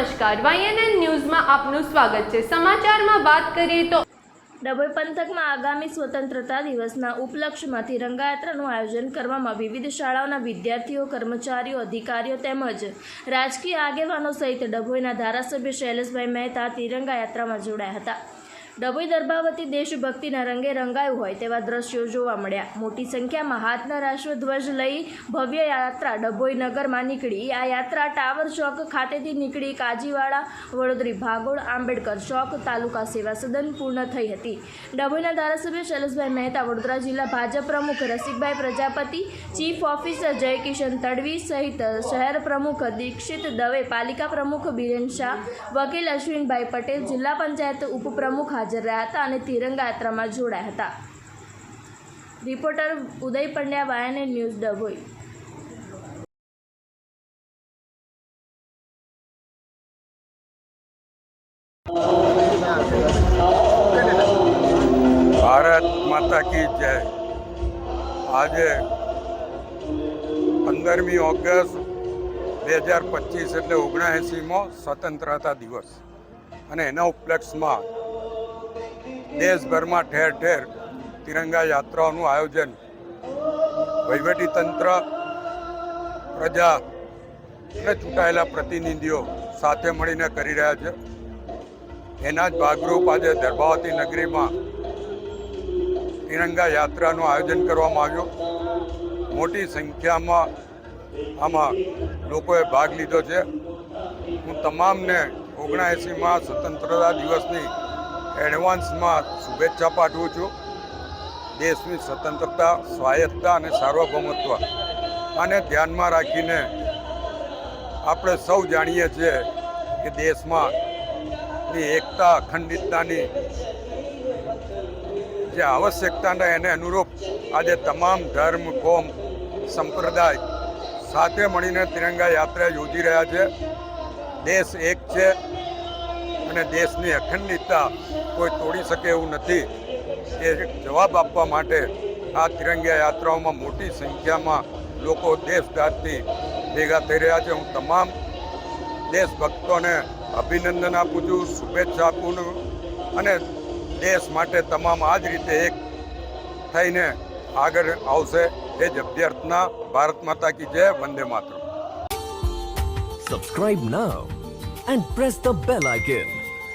નમસ્કાર. વાયએનએન ન્યૂઝમાં આપનું સ્વાગત છે. સમાચારમાં વાત કરીએ તો ડભોઈ પંથકમાં આગામી સ્વતંત્રતા દિવસના ઉપલક્ષમાં તિરંગાયાત્રાનું આયોજન કરવામાં વિવિધ શાળાઓના વિદ્યાર્થીઓ, કર્મચારીઓ, અધિકારીઓ તેમજ રાજકીય આગેવાનો સહિત ડભોઈના ધારાસભ્ય શૈલેષભાઈ મહેતા તિરંગા યાત્રામાં જોડાયા હતા. ડભોઈ દર્ભાવતી દેશભક્તિના રંગે રંગાયું હોય તેવા દ્રશ્યો જોવા મળ્યા. મોટી સંખ્યામાં હાથના રાષ્ટ્રધ્વજ લઈ ભવ્ય યાત્રા ડભોઈ નગરમાં નીકળી. આ યાત્રા ટાવર ચોક ખાતેથી નીકળી કાજીવાડા, વડોદરી, ભાગોળ, આંબેડકર ચોક તાલુકા સેવા સદન પૂર્ણ થઈ હતી. ડભોઈના ધારાસભ્ય શૈલેષભાઈ મહેતા, વડોદરા જિલ્લા ભાજપ પ્રમુખ રસિકભાઈ પ્રજાપતિ, ચીફ ઓફિસર જયકિશન તડવી સહિત શહેર પ્રમુખ દીક્ષિત દવે, પાલિકા પ્રમુખ બિરેન શાહ, વકીલ અશ્વિનભાઈ પટેલ, જિલ્લા પંચાયત ઉપપ્રમુખ હાજર રહ્યા હતા અને તિરંગા યાત્રામાં જોડાયા હતા. રિપોર્ટર ઉદય પંડ્યા વાયને ન્યૂઝ, ડભોઈ. ભારત માતા કી જય. આજે પંદરમી ઓગસ્ટ બે હજાર પચીસ એટલે ઓગણએંસીમો સ્વતંત્રતા દિવસ. અને એના ઉપલક્ષમાં દેશભરમાં ઠેર ઠેર તિરંગા યાત્રાઓનું આયોજન. વહીવટીતંત્ર, પ્રજા અને ચૂંટાયેલા પ્રતિનિધિઓ સાથે મળીને કરી રહ્યા છે. એના જ ભાગરૂપ આજે દર્ભાવતી નગરીમાં તિરંગા યાત્રાનું આયોજન કરવામાં આવ્યું. મોટી સંખ્યામાં આમાં લોકોએ ભાગ લીધો છે. હું તમામને ઓગણએંસીમાં સ્વતંત્રતા દિવસની એડવાન્સમાં શુભેચ્છા પાઠવું છું. દેશની સ્વતંત્રતા, સ્વાયત્તતા અને સાર્વભૌમત્વ. આને ધ્યાનમાં રાખીને આપણે સૌ જાણીએ છીએ કે દેશમાં એકતા, અખંડિતતાની જે આવશ્યકતાને એને અનુરૂપ આજે તમામ ધર્મ, કોમ, સંપ્રદાય સાથે મળીને તિરંગા યાત્રા યોજી રહ્યા છે. દેશ એક છે. અને દેશની અખંડિતતા કોઈ તોડી શકે એવું નથી. એ જવાબ આપવા માટે આ તિરંગા યાત્રાઓમાં મોટી સંખ્યામાં લોકો દેશદાતથી ભેગા થઈ રહ્યા છે. હું તમામ દેશભક્તોને અભિનંદન આપું છું, શુભેચ્છા આપું અને દેશ માટે તમામ આ જ રીતે એક થઈને આગળ આવશે. એ જ અભ્યર્થના, ભારત માતા કી જય, Vande Mataram. Subscribe now and press the bell icon.